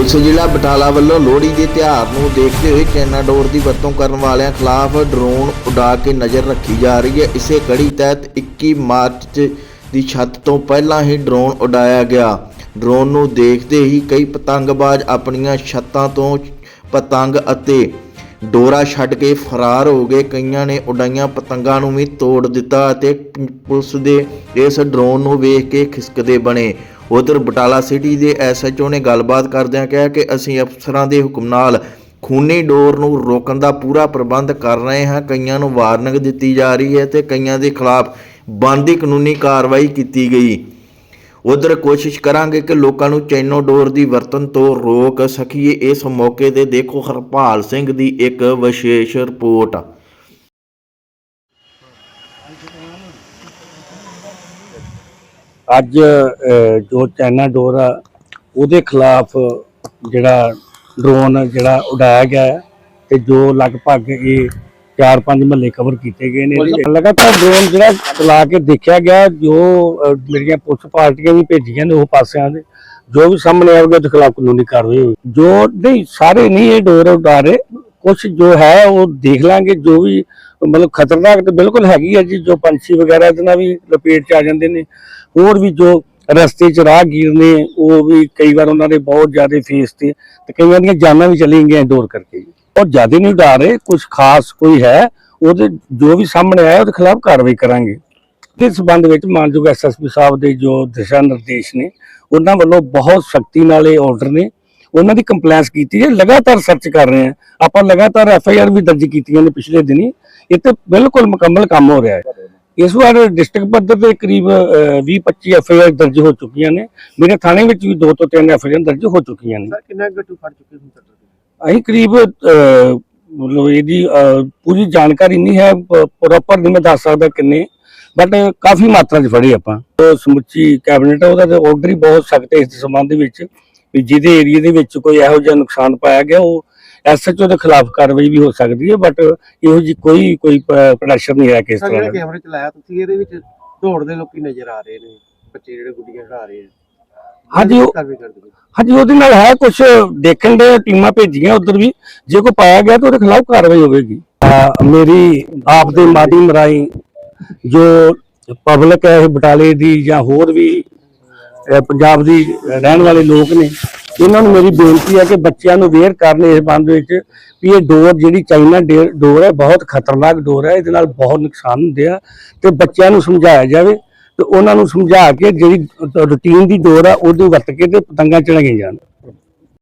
Police ਜ਼ਿਲ੍ਹਾ ਬਟਾਲਾ ਵੱਲੋਂ ਲੋਹੜੀ ਦੇ ਤਿਉਹਾਰ ਨੂੰ ਦੇਖਦੇ ਹੋਏ ਚੈਨਾ ਡੋਰ ਦੀ ਵਰਤੋਂ ਕਰਨ ਵਾਲਿਆਂ ਖਿਲਾਫ ਡਰੋਨ ਉਡਾ ਕੇ ਨਜ਼ਰ ਰੱਖੀ ਜਾ ਰਹੀ ਹੈ। ਇਸੇ ਕੜੀ ਤਹਿਤ 21 ਮਾਰਚ ਦੀ ਛੱਤ ਤੋਂ ਪਹਿਲਾਂ ਹੀ ਡਰੋਨ ਉਡਾਇਆ ਗਿਆ। ਡਰੋਨ ਨੂੰ ਦੇਖਦੇ ਹੀ ਕਈ ਪਤੰਗਬਾਜ਼ ਆਪਣੀਆਂ ਛੱਤਾਂ ਤੋਂ ਪਤੰਗ ਅਤੇ ਡੋਰਾ ਛੱਡ ਕੇ ਫਰਾਰ ਹੋ ਗਏ। ਕਈਆਂ ਨੇ ਉਡਾਈਆਂ ਪਤੰਗਾਂ ਨੂੰ ਵੀ ਤੋੜ ਦਿੱਤਾ ਅਤੇ ਪੁਲਿਸ ਦੇ ਇਸ ਡਰੋਨ ਨੂੰ ਵੇਖ ਕੇ ਖਿਸਕਦੇ ਬਣੇ। ਉਧਰ ਬਟਾਲਾ ਸਿਟੀ ਦੇ ਐਸਐਚਓ ਨੇ ਗੱਲਬਾਤ ਕਰਦਿਆਂ ਕਿਹਾ ਕਿ ਅਸੀਂ ਅਫਸਰਾਂ ਦੇ ਹੁਕਮ ਨਾਲ ਖੂਨੀ ਡੋਰ ਨੂੰ ਰੋਕਣ ਦਾ ਪੂਰਾ ਪ੍ਰਬੰਧ ਕਰ ਰਹੇ ਹਾਂ। ਕਈਆਂ ਨੂੰ ਵਾਰਨਿੰਗ ਦਿੱਤੀ ਜਾ ਰਹੀ ਹੈ ਤੇ ਕਈਆਂ ਦੇ ਖਿਲਾਫ ਬਣਦੀ ਕਾਨੂੰਨੀ ਕਾਰਵਾਈ ਕੀਤੀ ਗਈ। ਉਧਰ ਕੋਸ਼ਿਸ਼ ਕਰਾਂਗੇ ਕਿ ਲੋਕਾਂ ਨੂੰ ਚੈਨੋ ਡੋਰ ਦੀ ਵਰਤਨ ਤੋਂ ਰੋਕ ਸਕੀਏ। ਇਸ ਮੌਕੇ ਤੇ ਦੇਖੋ ਹਰਪਾਲ ਸਿੰਘ ਦੀ ਇੱਕ ਵਿਸ਼ੇਸ਼ ਰਿਪੋਰਟ। ਅੱਜ ਜੋ ਚਾਈਨਾ ਡੋਰ ਆ ਉਹਦੇ ਖਿਲਾਫ ਜਿਹੜਾ ਡਰੋਨ ਜਿਹੜਾ ਉਡਾਇਆ ਗਿਆ ਹੈ ਤੇ ਜੋ ਲਗਭਗ ਇਹ ਚਾਰ ਪੰਜ ਮਹੱਲੇ ਕਵਰ ਕੀਤੇ ਗਏ ਨੇ ਲਗਾਤਾਰ ਡਰੋਨ ਜਿਹੜਾ ਚਲਾ ਕੇ ਦੇਖਿਆ ਗਿਆ ਜੋ ਅਹ, ਮੇਰੀਆਂ ਪੁਲਿਸ ਪਾਰਟੀਆਂ ਵੀ ਭੇਜੀਆਂ ਨੇ ਉਹ ਪਾਸਿਆਂ ਦੇ ਜੋ ਵੀ ਸਾਹਮਣੇ ਆਊਗਾ ਉਹਦੇ ਖਿਲਾਫ ਕਾਨੂੰਨੀ ਕਾਰਵਾਈ ਹੋਵੇ ਜੋ ਨਹੀਂ ਸਾਰੇ ਨਹੀਂ ਇਹ ਡੋਰ ਉਡਾ ਰਹੇ ਕੁਝ ਜੋ ਹੈ ਉਹ ਦੇਖ ਲਾਂਗੇ, ਜੋ ਵੀ ਮਤਲਬ ਖਤਰਨਾਕ ਤੇ ਬਿਲਕੁਲ ਹੈਗੀ ਹੈ ਜੀ, ਜੋ ਪੰਛੀ ਵਗੈਰਾ ਇਹਦੇ ਨਾਲ ਵੀ ਲਪੇਟ ਚ ਆ ਜਾਂਦੇ ਨੇ। ਹੋਰ ਵੀ ਜੋ ਰਸਤੇ ਚ ਰਾਹਗੀਰ ਨੇ, ਉਹ ਵੀ ਕਈ ਵਾਰ ਉਹਨਾਂ ਦੇ ਬਹੁਤ ਜ਼ਿਆਦਾ ਫੇਸ ਤੇ ਤੇ ਵਾਰ ਦੀਆਂ ਜਾਨਾਂ ਵੀ ਚਲੀ ਗਈਆਂ ਡੋਰ ਕਰਕੇ ਜੀ। ਉਹ ਜ਼ਿਆਦਾ ਨਹੀਂ ਉਡਾ ਰਹੇ ਕੁਝ ਖਾਸ ਕੋਈ ਹੈ, ਉਹਦੇ ਜੋ ਵੀ ਸਾਹਮਣੇ ਆਇਆ ਉਹਦੇ ਖਿਲਾਫ ਕਾਰਵਾਈ ਕਰਾਂਗੇ। ਇਸ ਸਬੰਧ ਵਿੱਚ ਮਾਨਯੋਗ ਐਸਐਸਪੀ ਸਾਹਿਬ ਦੇ ਜੋ ਦਿਸ਼ਾ ਨਿਰਦੇਸ਼ ਨੇ, ਉਹਨਾਂ ਵੱਲੋਂ ਬਹੁਤ ਸ਼ਕਤੀ ਨਾਲ ਇਹ ਆਰਡਰ ਨੇ ਉਹਨਾਂ ਦੀ ਕੰਪਲੈਂਸ ਕੀਤੀ ਹੈ ਲਗਾਤਾਰ ਸਰਚ ਕਰ ਰਹੇ ਹਾਂ। ਆਪਾਂ ਲਗਾਤਾਰ ਐਫ ਆਈ ਆਰ ਵੀ ਦਰਜ ਕੀਤੀਆਂ ਨੇ ਪਿਛਲੇ ਦਿਨੀ। ਇਹ ਤੇ ਬਿਲਕੁਲ ਮੁਕੰਮਲ ਕੰਮ ਹੋ ਰਿਹਾ ਹੈ। ਇਸ ਵਾਰ ਡਿਸਟ੍ਰਿਕਟ ਪੱਧਰ ਤੇ ਕਰੀਬ 20-25 ਐਫ ਆਈ ਆਰ ਦਰਜ ਹੋ ਚੁੱਕੀਆਂ ਨੇ। ਮੇਰੇ ਥਾਣੇ ਵਿੱਚ ਵੀ ਦੋ ਤੋਂ ਤਿੰਨ ਐਫ ਆਈ ਆਰ ਦਰਜ ਹੋ ਚੁੱਕੀਆਂ ਨੇ। ਸਰ ਕਿੰਨਾ ਗੱਟੂ ਫੜ ਚੁੱਕੇ ਹੁਣ ਤੱਕ ਅਸੀਂ ਕਰੀਬ ਮਤਲਬ ਇਹਦੀ ਪੂਰੀ ਜਾਣਕਾਰੀ ਨਹੀਂ ਹੈ ਪ੍ਰੋਪਰ ਨਹੀਂ ਮੈਂ ਦੱਸ ਸਕਦਾ ਕਿੰਨੇ ਬਟ ਕਾਫੀ ਮਾਤਰਾ 'ਚ ਫੜੀ ਆਪਾਂ। ਸਮੁੱਚੀ ਕੈਬਨਿਟ ਉਹਦਾ ਤੇ ਆਰਡਰ ਹੀ ਬਹੁਤ ਸਖਤ ਹੈ ਇਸ ਸੰਬੰਧ ਵਿੱਚ। ਵੀ ਜਿਹਦੇ ਏਰੀਆ ਦੇ ਵਿੱਚ ਕੋਈ ਇਹੋ ਜਿਹਾ ਨੁਕਸਾਨ ਪਾਇਆ ਗਿਆ ਉਹ ਐਸਐਚਓ ਦੇ ਖਿਲਾਫ ਕਾਰਵਾਈ ਵੀ ਹੋ ਸਕਦੀ ਹੈ ਬਟ ਇਹੋ ਜੀ ਕੋਈ ਕੋਈ ਪ੍ਰੈਸ਼ਰ ਨਹੀਂ ਹੈ ਕਿਸ ਸਰ ਤਰ੍ਹਾਂ ਜਿਹੜਾ ਦਾ। ਕੈਮਰੇ ਚਲਾਇਆ ਤੁਸੀਂ ਇਹਦੇ ਵਿੱਚ ਦੌੜਦੇ ਲੋਕੀ ਨਜ਼ਰ ਆ ਰਹੇ ਨੇ ਬੱਚੇ ਜਿਹੜੇ ਗੁੱਡੀਆਂ ਖਾ ਰਹੇ ਆ ਹਾਂਜੀ, ਹਾਂਜੀ ਉਹਦੇ ਨਾਲ ਹੈ ਕੁਝ ਦੇਖਣ ਦੇ ਟੀਮਾਂ ਭੇਜੀਆਂ ਉਧਰ ਵੀ ਜੇ ਕੋਈ ਪਾਇਆ ਗਿਆ ਤਾਂ ਉਹਦੇ ਖਿਲਾਫ ਕਾਰਵਾਈ ਹੋਵੇਗੀ। ਮੇਰੀ ਆਪ ਦੇ ਮਾਧਿਅਮ ਰਾਹੀਂ ਜੋ ਪਬਲਿਕ ਹੈ ਇਹ ਬਟਾਲੇ ਦੀ ਜਾਂ ਹੋਰ ਵੀ ਪੰਜਾਬ ਦੀ ਰਹਿਣ ਵਾਲੇ ਲੋਕ ਨੇ, ਇਹਨਾਂ ਨੂੰ ਮੇਰੀ ਬੇਨਤੀ ਹੈ ਕਿ ਬੱਚਿਆਂ ਨੂੰ ਵੇਅਰ ਕਰਨ ਇਸ ਬੰਦ ਵਿੱਚ ਵੀ ਇਹ ਡੋਰ ਜਿਹੜੀ ਚਾਈਨਾ ਡੇ- ਡੋਰ ਹੈ, ਬਹੁਤ ਖਤਰਨਾਕ ਡੋਰ ਹੈ, ਇਹਦੇ ਨਾਲ ਬਹੁਤ ਨੁਕਸਾਨ ਹੁੰਦੇ ਆ ਤੇ ਬੱਚਿਆਂ ਨੂੰ ਸਮਝਾਇਆ ਜਾਵੇ ਤੇ ਉਹਨਾਂ ਨੂੰ ਸਮਝਾ ਕੇ ਜਿਹੜੀ ਰੂਟੀਨ ਦੀ ਡੋਰ ਆ ਉਹਦੀ ਵਰਤ ਕੇ ਤੇ ਪਤੰਗਾਂ ਚੜਾਈਆਂ ਜਾਣ।